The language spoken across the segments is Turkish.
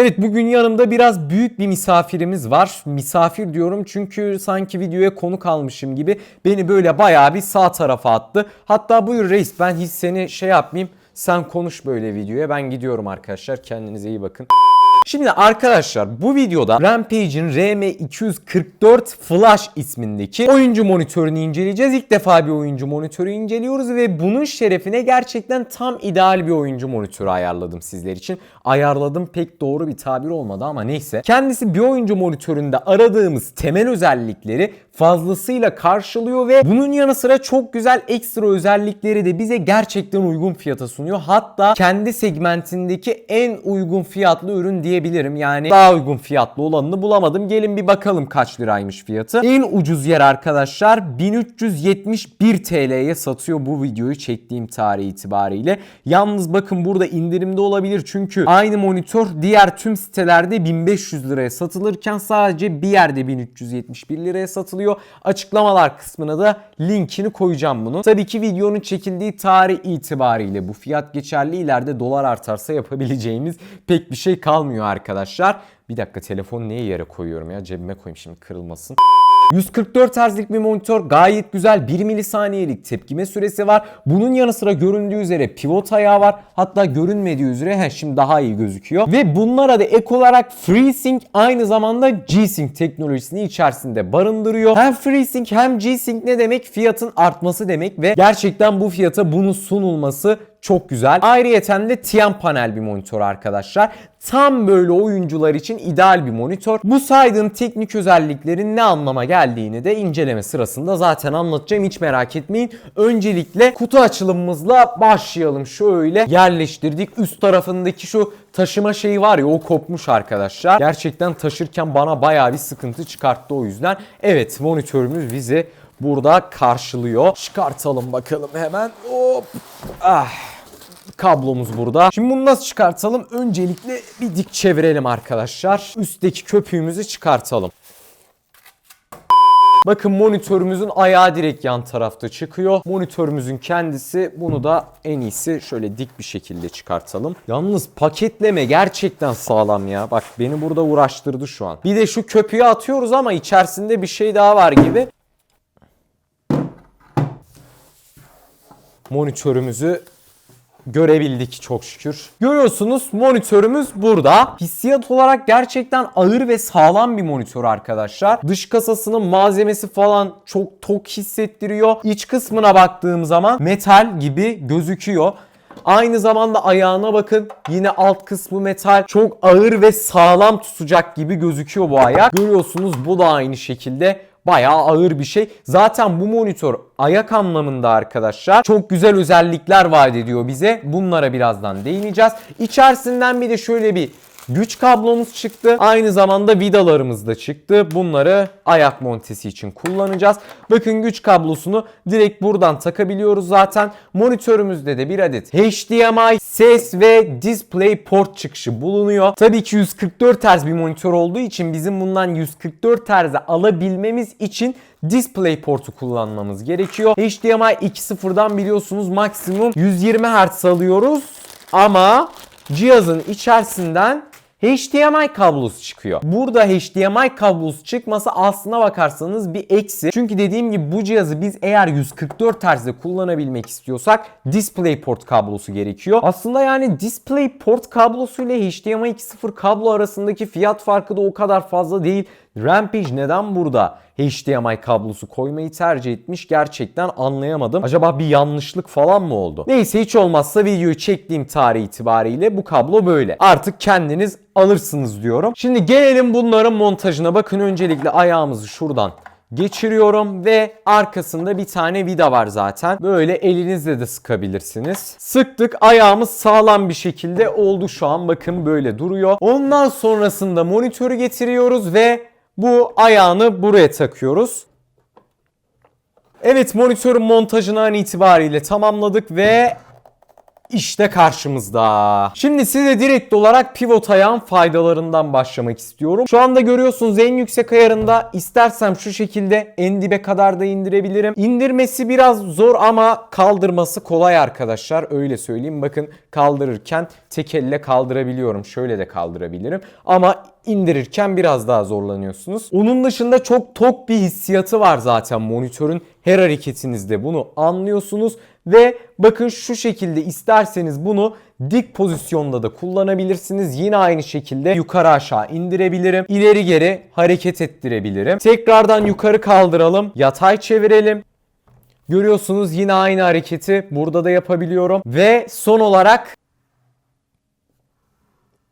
Evet bugün yanımda biraz büyük bir misafirimiz var. Misafir diyorum çünkü sanki videoya konuk almışım gibi beni böyle bayağı bir sağ tarafa attı. Hatta buyur reis ben hiç seni şey yapmayayım. Sen konuş böyle videoya. Ben gidiyorum arkadaşlar. Kendinize iyi bakın. Şimdi arkadaşlar bu videoda Rampage'in RM244 Flash ismindeki oyuncu monitörünü inceleyeceğiz. İlk defa bir oyuncu monitörü inceliyoruz ve bunun şerefine gerçekten tam ideal bir oyuncu monitörü ayarladım sizler için. Ayarladım pek doğru bir tabir olmadı ama neyse. Kendisi bir oyuncu monitöründe aradığımız temel özellikleri fazlasıyla karşılıyor ve bunun yanı sıra çok güzel ekstra özellikleri de bize gerçekten uygun fiyata sunuyor. Hatta kendi segmentindeki en uygun fiyatlı ürün diyebilirim. Yani daha uygun fiyatlı olanını bulamadım. Gelin bir bakalım kaç liraymış fiyatı. En ucuz yer arkadaşlar 1371 TL'ye satıyor bu videoyu çektiğim tarih itibariyle. Yalnız bakın burada indirimde olabilir çünkü aynı monitör diğer tüm sitelerde 1500 liraya satılırken sadece bir yerde 1371 liraya satılıyor. Açıklamalar kısmına da linkini koyacağım bunu. Tabii ki videonun çekildiği tarih itibariyle bu fiyat geçerli. İleride dolar artarsa yapabileceğimiz pek bir şey kalmıyor arkadaşlar. Bir dakika telefonu niye yere koyuyorum ya cebime koyayım şimdi kırılmasın. 144 Hz'lik bir monitör gayet güzel 1 milisaniyelik tepkime süresi var. Bunun yanı sıra göründüğü üzere pivot ayağı var. Hatta görünmediği üzere he, şimdi daha iyi gözüküyor. Ve bunlara da ek olarak FreeSync aynı zamanda G-Sync teknolojisini içerisinde barındırıyor. Hem FreeSync hem G-Sync ne demek? Fiyatın artması demek ve gerçekten bu fiyata bunun sunulması çok güzel. Ayrıyeten de Tian panel bir monitör arkadaşlar. Tam böyle oyuncular için ideal bir monitör. Bu saydığım teknik özelliklerin ne anlama geldiğini de inceleme sırasında zaten anlatacağım. Hiç merak etmeyin. Öncelikle kutu açılımımızla başlayalım. Şöyle yerleştirdik. Üst tarafındaki şu taşıma şeyi var ya o kopmuş arkadaşlar. Gerçekten taşırken bana bayağı bir sıkıntı çıkarttı o yüzden. Evet monitörümüz bizi burada karşılıyor. Çıkartalım bakalım hemen. Hop. Ah kablomuz burada. Şimdi bunu nasıl çıkartalım? Öncelikle bir dik çevirelim arkadaşlar. Üstteki köpüğümüzü çıkartalım. Bakın monitörümüzün ayağı direkt yan tarafta çıkıyor. Monitörümüzün kendisi bunu da en iyisi şöyle dik bir şekilde çıkartalım. Yalnız paketleme gerçekten sağlam ya. Bak beni burada uğraştırdı şu an. Bir de şu köpüğü atıyoruz ama içerisinde bir şey daha var gibi. Monitörümüzü görebildik çok şükür. Görüyorsunuz monitörümüz burada. Hissiyat olarak gerçekten ağır ve sağlam bir monitör arkadaşlar. Dış kasasının malzemesi falan çok tok hissettiriyor. İç kısmına baktığım zaman metal gibi gözüküyor. Aynı zamanda ayağına bakın. Yine alt kısmı metal. Çok ağır ve sağlam tutacak gibi gözüküyor bu ayak. Görüyorsunuz bu da aynı şekilde bayağı ağır bir şey. Zaten bu monitör ayak anlamında arkadaşlar çok güzel özellikler vaat ediyor bize. Bunlara birazdan değineceğiz. İçerisinden bir de şöyle bir güç kablomuz çıktı. Aynı zamanda vidalarımız da çıktı. Bunları ayak montesi için kullanacağız. Bakın güç kablosunu direkt buradan takabiliyoruz zaten. Monitörümüzde de bir adet HDMI ses ve display port çıkışı bulunuyor. Tabii ki 144 Hz bir monitör olduğu için bizim bundan 144 Hz'e alabilmemiz için display portu kullanmamız gerekiyor. HDMI 2.0'dan biliyorsunuz maksimum 120 Hz alıyoruz ama cihazın içerisinden HDMI kablosu çıkıyor. Burada HDMI kablosu çıkması aslına bakarsanız bir eksi. Çünkü dediğim gibi bu cihazı biz eğer 144 Hz'de kullanabilmek istiyorsak DisplayPort kablosu gerekiyor. Aslında yani DisplayPort kablosu ile HDMI 2.0 kablo arasındaki fiyat farkı da o kadar fazla değil. Rampage neden burada HDMI kablosu koymayı tercih etmiş gerçekten anlayamadım. Acaba bir yanlışlık falan mı oldu? Neyse hiç olmazsa videoyu çektiğim tarih itibariyle bu kablo böyle. Artık kendiniz alırsınız diyorum. Şimdi gelelim bunların montajına. Bakın öncelikle ayağımızı şuradan geçiriyorum ve arkasında bir tane vida var zaten. Böyle elinizle de sıkabilirsiniz. Sıktık ayağımız sağlam bir şekilde oldu şu an bakın böyle duruyor. Ondan sonrasında monitörü getiriyoruz ve bu ayağını buraya takıyoruz. Evet monitörün montajını an itibariyle tamamladık ve işte karşımızda. Şimdi size direkt olarak pivot ayağın faydalarından başlamak istiyorum. Şu anda görüyorsunuz en yüksek ayarında istersem şu şekilde en dibe kadar da indirebilirim. İndirmesi biraz zor ama kaldırması kolay arkadaşlar. Öyle söyleyeyim. Bakın kaldırırken tek elle kaldırabiliyorum. Şöyle de kaldırabilirim. Ama indirirken biraz daha zorlanıyorsunuz. Onun dışında çok tok bir hissiyatı var zaten monitörün. Her hareketinizde bunu anlıyorsunuz ve bakın şu şekilde isterseniz bunu dik pozisyonda da kullanabilirsiniz. Yine aynı şekilde yukarı aşağı indirebilirim. İleri geri hareket ettirebilirim. Tekrardan yukarı kaldıralım. Yatay çevirelim. Görüyorsunuz yine aynı hareketi burada da yapabiliyorum. Ve son olarak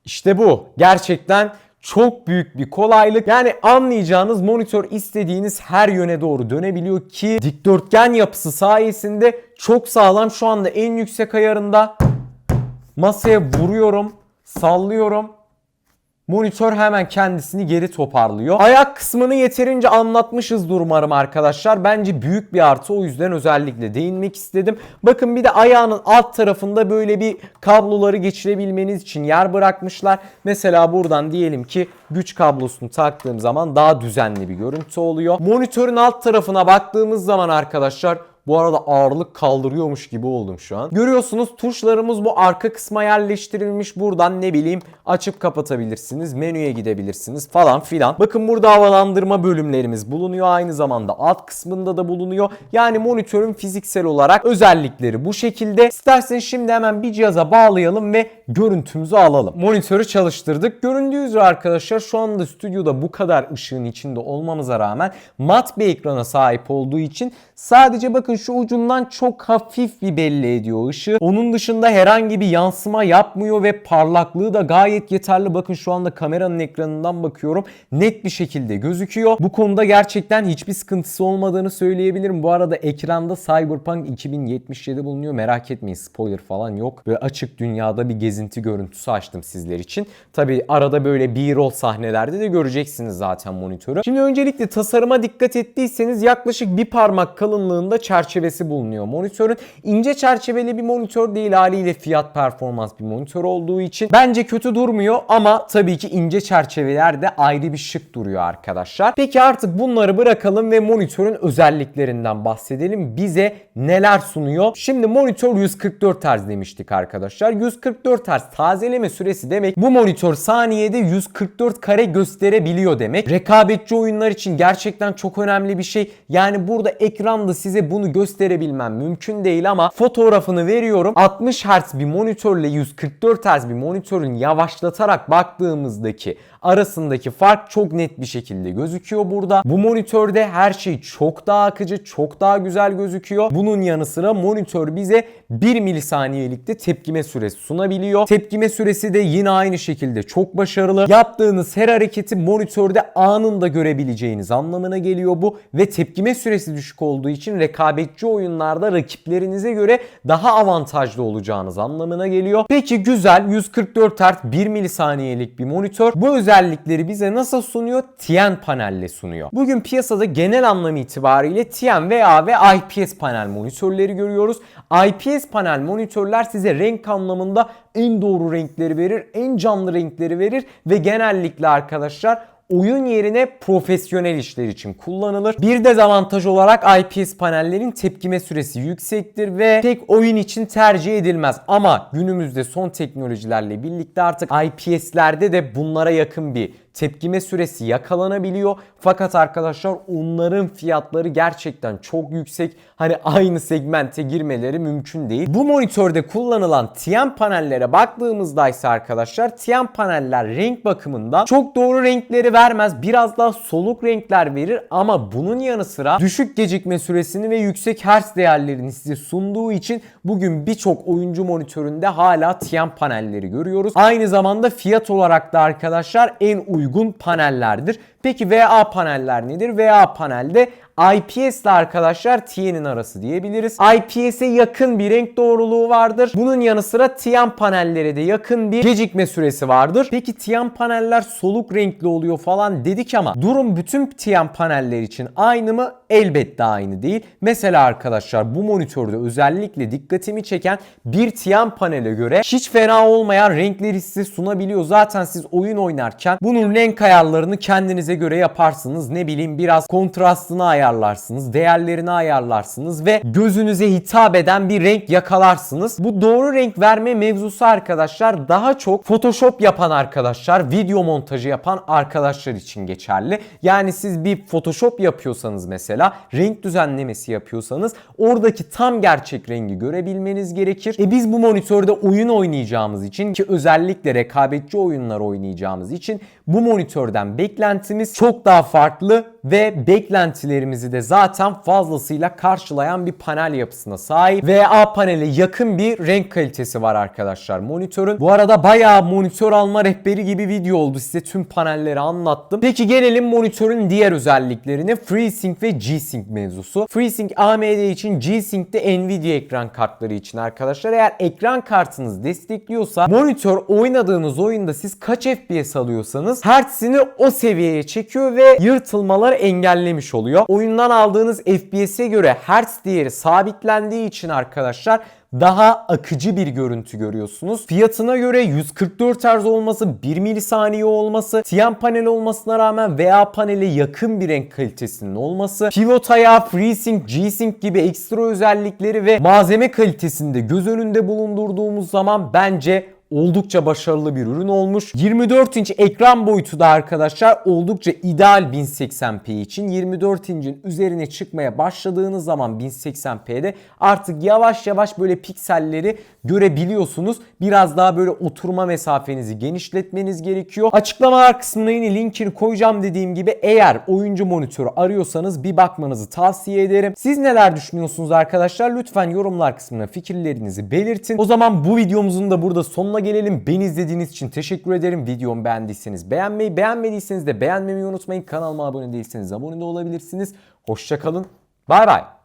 işte bu. Gerçekten çok büyük bir kolaylık. Yani anlayacağınız monitör istediğiniz her yöne doğru dönebiliyor ki dikdörtgen yapısı sayesinde çok sağlam. Şu anda en yüksek ayarında masaya vuruyorum, sallıyorum. Monitör hemen kendisini geri toparlıyor. Ayak kısmını yeterince anlatmışızdır umarım arkadaşlar. Bence büyük bir artı o yüzden özellikle değinmek istedim. Bakın bir de ayağının alt tarafında böyle bir kabloları geçirebilmeniz için yer bırakmışlar. Mesela buradan diyelim ki güç kablosunu taktığım zaman daha düzenli bir görüntü oluyor. Monitörün alt tarafına baktığımız zaman arkadaşlar bu arada ağırlık kaldırıyormuş gibi oldum şu an. Görüyorsunuz tuşlarımız bu arka kısma yerleştirilmiş. Buradan ne bileyim açıp kapatabilirsiniz. Menüye gidebilirsiniz falan filan. Bakın burada havalandırma bölümlerimiz bulunuyor. Aynı zamanda alt kısmında da bulunuyor. Yani monitörün fiziksel olarak özellikleri bu şekilde. İsterseniz şimdi hemen bir cihaza bağlayalım ve görüntümüzü alalım. Monitörü çalıştırdık. Göründüğü üzere arkadaşlar şu anda stüdyoda bu kadar ışığın içinde olmamıza rağmen mat bir ekrana sahip olduğu için sadece bakın şu ucundan çok hafif bir belli ediyor ışığı. Onun dışında herhangi bir yansıma yapmıyor ve parlaklığı da gayet yeterli. Bakın şu anda kameranın ekranından bakıyorum. Net bir şekilde gözüküyor. Bu konuda gerçekten hiçbir sıkıntısı olmadığını söyleyebilirim. Bu arada ekranda Cyberpunk 2077 bulunuyor. Merak etmeyin spoiler falan yok. Böyle açık dünyada bir gezinti görüntüsü açtım sizler için. Tabi arada böyle B-roll sahnelerde de göreceksiniz zaten monitörü. Şimdi öncelikle tasarıma dikkat ettiyseniz yaklaşık bir parmak kalınlığında çerçevesi bulunuyor monitörün. İnce çerçeveli bir monitör değil haliyle fiyat performans bir monitör olduğu için bence kötü durmuyor ama tabii ki ince çerçeveler de ayrı bir şık duruyor arkadaşlar. Peki artık bunları bırakalım ve monitörün özelliklerinden bahsedelim. Bize neler sunuyor? Şimdi monitör 144 Hz demiştik arkadaşlar. 144 Hz tazeleme süresi demek bu monitör saniyede 144 kare gösterebiliyor demek. Rekabetçi oyunlar için gerçekten çok önemli bir şey. Yani burada ekranda size bunu gösterebilmem mümkün değil ama fotoğrafını veriyorum. 60 Hz bir monitörle 144 Hz bir monitörün yavaşlatarak baktığımızdaki arasındaki fark çok net bir şekilde gözüküyor burada. Bu monitörde her şey çok daha akıcı, çok daha güzel gözüküyor. Bunun yanı sıra monitör bize 1 milisaniyelikte tepkime süresi sunabiliyor. Tepkime süresi de yine aynı şekilde çok başarılı. Yaptığınız her hareketi monitörde anında görebileceğiniz anlamına geliyor bu ve tepkime süresi düşük olduğu için rekabetçi oyunlarda rakiplerinize göre daha avantajlı olacağınız anlamına geliyor. Peki güzel 144 Hz 1 milisaniyelik bir monitör. Bu özellikleri bize nasıl sunuyor? TN panelle sunuyor. Bugün piyasada genel anlam itibariyle TN veya ve IPS panel monitörleri görüyoruz. IPS panel monitörler size renk anlamında en doğru renkleri verir, en canlı renkleri verir ve genellikle arkadaşlar oyun yerine profesyonel işler için kullanılır. Bir dezavantaj olarak IPS panellerin tepkime süresi yüksektir ve tek oyun için tercih edilmez. Ama günümüzde son teknolojilerle birlikte artık IPS'lerde de bunlara yakın bir tepkime süresi yakalanabiliyor. Fakat arkadaşlar onların fiyatları gerçekten çok yüksek. Hani aynı segmente girmeleri mümkün değil. Bu monitörde kullanılan TN panellere baktığımızda ise arkadaşlar TN paneller renk bakımından çok doğru renkleri vermez. Biraz daha soluk renkler verir ama bunun yanı sıra düşük gecikme süresini ve yüksek hertz değerlerini size sunduğu için bugün birçok oyuncu monitöründe hala TN panelleri görüyoruz. Aynı zamanda fiyat olarak da arkadaşlar en uygun panellerdir. Peki VA paneller nedir? VA panelde IPS ile arkadaşlar TN'in arası diyebiliriz. IPS'e yakın bir renk doğruluğu vardır. Bunun yanı sıra TN panellere de yakın bir gecikme süresi vardır. Peki TN paneller soluk renkli oluyor falan dedik ama durum bütün TN paneller için aynı mı? Elbette aynı değil. Mesela arkadaşlar bu monitörde özellikle dikkatimi çeken bir TN panele göre hiç fena olmayan renkleri size sunabiliyor. Zaten siz oyun oynarken bunun renk ayarlarını kendinize göre yaparsınız. Ne bileyim biraz kontrastını ayarlarsınız, değerlerini ayarlarsınız ve gözünüze hitap eden bir renk yakalarsınız. Bu doğru renk verme mevzusu arkadaşlar daha çok Photoshop yapan arkadaşlar, video montajı yapan arkadaşlar için geçerli. Yani siz bir Photoshop yapıyorsanız mesela, renk düzenlemesi yapıyorsanız oradaki tam gerçek rengi görebilmeniz gerekir. E biz bu monitörde oyun oynayacağımız için ki özellikle rekabetçi oyunlar oynayacağımız için bu monitörden beklentimiz çok daha farklı ve beklentilerimizi de zaten fazlasıyla karşılayan bir panel yapısına sahip ve A panele yakın bir renk kalitesi var arkadaşlar monitörün. Bu arada bayağı monitör alma rehberi gibi video oldu. Size tüm panelleri anlattım. Peki gelelim monitörün diğer özelliklerine. FreeSync ve G-Sync mevzusu. FreeSync AMD için G-Sync de Nvidia ekran kartları için arkadaşlar. Eğer ekran kartınız destekliyorsa monitör oynadığınız oyunda siz kaç FPS alıyorsanız hertzini o seviyeye çekiyor ve yırtılmaları engellemiş oluyor. Oyundan aldığınız FPS'e göre hertz değeri sabitlendiği için arkadaşlar daha akıcı bir görüntü görüyorsunuz. Fiyatına göre 144 Hz olması, 1 milisaniye olması, TN panel olmasına rağmen VA panele yakın bir renk kalitesinin olması, pivot ayağı, FreeSync, G-Sync gibi ekstra özellikleri ve malzeme kalitesini de göz önünde bulundurduğumuz zaman bence oldukça başarılı bir ürün olmuş. 24 inç ekran boyutu da arkadaşlar oldukça ideal 1080p için. 24 incin üzerine çıkmaya başladığınız zaman 1080p'de artık yavaş yavaş böyle pikselleri görebiliyorsunuz. Biraz daha böyle oturma mesafenizi genişletmeniz gerekiyor. Açıklamalar kısmına yine linkini koyacağım dediğim gibi eğer oyuncu monitörü arıyorsanız bir bakmanızı tavsiye ederim. Siz neler düşünüyorsunuz arkadaşlar? Lütfen yorumlar kısmına fikirlerinizi belirtin. O zaman bu videomuzun da burada sonuna gelelim. Beni izlediğiniz için teşekkür ederim. Videomu beğendiyseniz beğenmeyi, beğenmediyseniz de beğenmemeyi unutmayın. Kanalıma abone değilseniz abone de olabilirsiniz. Hoşçakalın. Bay bay.